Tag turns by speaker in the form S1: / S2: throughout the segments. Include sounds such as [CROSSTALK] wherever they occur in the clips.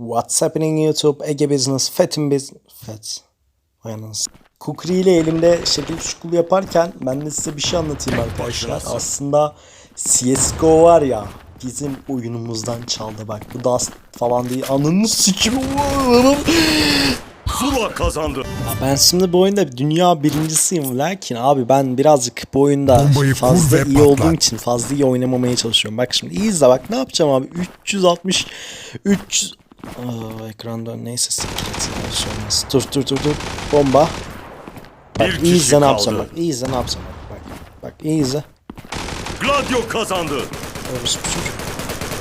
S1: What's happening YouTube? Ege Business, Fet'in Business... Fet. Anasını. Kukri ile elimde şekil şukul yaparken ben de size bir şey anlatayım arkadaşlar. Aslında CSGO var ya bizim oyunumuzdan çaldı bak. Bu Dust falan değil. Ananı sikim.
S2: Zula kazandı.
S1: Ya ben şimdi bu oyunda dünya birincisiyim lakin abi ben birazcık bu oyunda
S3: Bombayı
S1: fazla iyi
S3: patlat.
S1: olduğum için fazla iyi oynamamaya çalışıyorum. Bak şimdi iyi izle bak ne yapacağım abi 360 300 Aa, ekranda neyse siktir et ya, bir şey olmaz. Dur dur dur dur bomba. Bak
S2: Bir
S1: iyi izle ne yapacağım bak iyi izle ne yapacağım bak bak. Bak iyi izle.
S2: Gladio kazandı.
S1: Orası çocuk.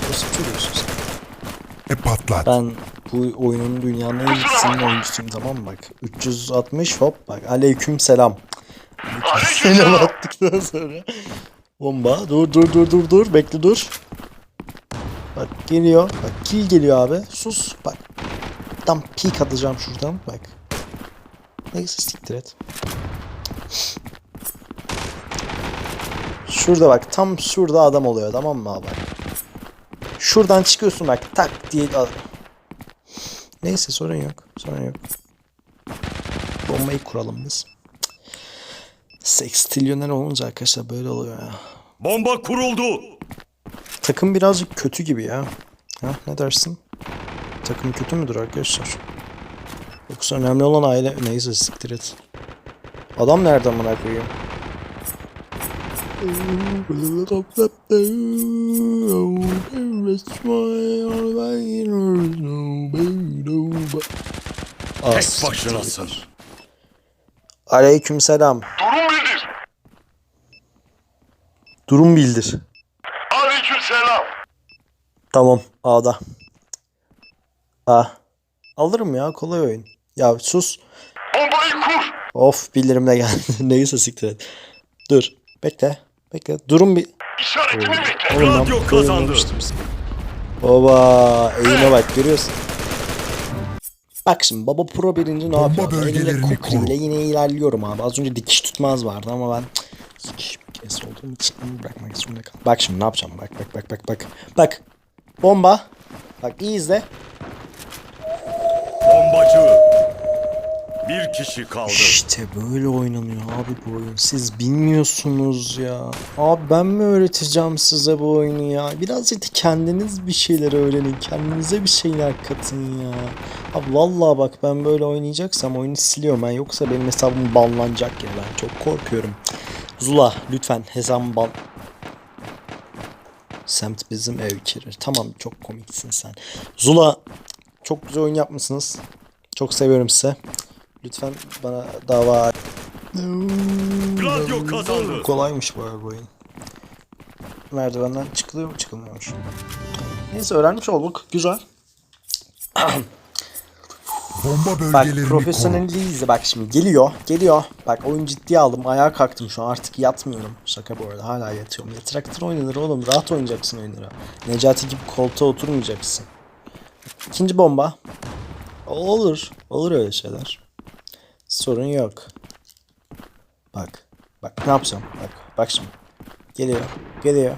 S1: Orası çocuğusun sen.
S3: E patlat.
S1: Ben bu oyunun dünyanın en iyisinin oyuncusuyum tamam mı bak. 360 hop bak aleyküm selam. Aleyküm [LAUGHS] selam attıktan sonra. Bomba dur dur dur dur dur bekle dur. Bak geliyor. Bak kill geliyor abi. Sus bak. Tam peek atacağım şuradan bak. Neyse siktir et. Şurada bak tam şurada adam oluyor tamam mı abi? Şuradan çıkıyorsun bak tak diye. Neyse sorun yok. Sorun yok. Bombayı kuralım biz. Sextilyoner olunca arkadaşlar böyle oluyor ya.
S2: Bomba kuruldu.
S1: Takım birazcık kötü gibi ya. Ha ne dersin? Takım kötü müdür arkadaşlar? Yoksa önemli olan aile... Neyse siktir et. Adam nereden bana koyuyor?
S2: Tek başınasın.
S1: Aleyküm selam.
S4: Durum bildir.
S1: Durum bildir.
S4: Selam.
S1: Tamam A'da. A. Alırım ya kolay oyun. Ya sus.
S4: Bombayı kur.
S1: Of bildirimle geldi. [LAUGHS] Neyse siktir et. Dur. Bekle. Bekle. Durum bir...
S4: İşaretimi bekle.
S2: Radyo kazandı.
S1: Baba eğime bak görüyorsun. Bak şimdi baba pro birinci ne
S3: Bomba
S1: yapıyor?
S3: Bölgelerini
S1: kukriyle yine ilerliyorum abi. Az önce dikiş tutmaz vardı ama ben kez olduğum için bırakmak zorunda kaldım. Bak şimdi ne yapacağım bak bak bak bak bak. Bak. Bomba. Bak iyi izle.
S2: Bombacı. Bir kişi kaldı.
S1: İşte böyle oynanıyor abi bu oyun. Siz bilmiyorsunuz ya. Abi ben mi öğreteceğim size bu oyunu ya? Birazcık da kendiniz bir şeyler öğrenin. Kendinize bir şeyler katın ya. Abi vallahi bak ben böyle oynayacaksam oyunu siliyorum ben. Yoksa benim hesabım banlanacak ya ben çok korkuyorum. Zula lütfen hesabımı ban... Semt bizim ev kirir. Tamam çok komiksin sen. Zula çok güzel oyun yapmışsınız. Çok seviyorum size. Lütfen bana dava...
S2: Gladio kazandı.
S1: Kolaymış bu oyun. Merdivenden çıkılıyor mu çıkılmıyormuş. Neyse öğrenmiş olduk. Güzel. [CLEARS THROAT]
S3: Bomba
S1: Bak
S3: bölgelerini koru.
S1: profesyonelliği izle bak şimdi geliyor geliyor. Bak oyun ciddiye aldım ayağa kalktım şu an artık yatmıyorum. Şaka bu arada hala yatıyorum. Yatarak oynanır oğlum rahat oynayacaksın oyunları. Necati gibi koltuğa oturmayacaksın. İkinci bomba. Olur. Olur öyle şeyler. Sorun yok. Bak. Bak ne yapacağım? Bak. Bak şimdi. Geliyor. Geliyor.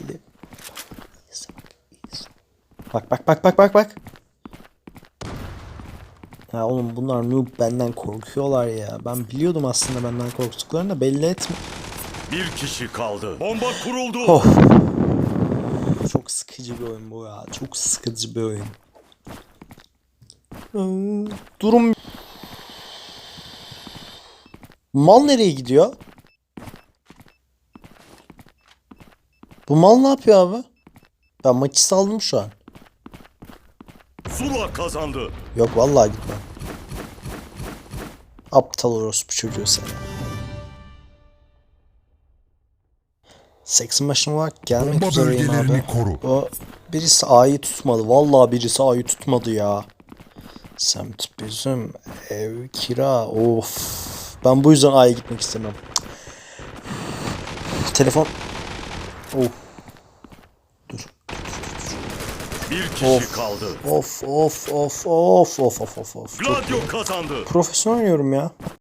S1: Geliyor. Bak. Bak bak bak bak bak bak. Ya oğlum bunlar noob benden korkuyorlar ya. Ben biliyordum aslında benden korktuklarını da belli etme.
S2: Bir kişi kaldı. Bomba kuruldu.
S1: Of. Çok sıkıcı bir oyun bu ya. Çok sıkıcı bir oyun. Hmm, Durum... Mal nereye gidiyor? Bu mal ne yapıyor abi? Ben maçı saldım şu an.
S2: Zula kazandı.
S1: Yok vallahi gitmem. Aptal orospu çocuğu seni. Seksin başına bak gelmek
S3: Bomba
S1: üzereyim abi.
S3: koru.
S1: O birisi A'yı tutmadı. Vallahi birisi A'yı tutmadı ya. Semt bizim ev kira. Of. Ben bu yüzden A'ya gitmek istemem. Telefon. Of.
S2: Bir kişi
S1: of.
S2: kaldı.
S1: Of of of of of of of. of.
S2: Gladio kazandı.
S1: Profesyonel oynuyorum ya.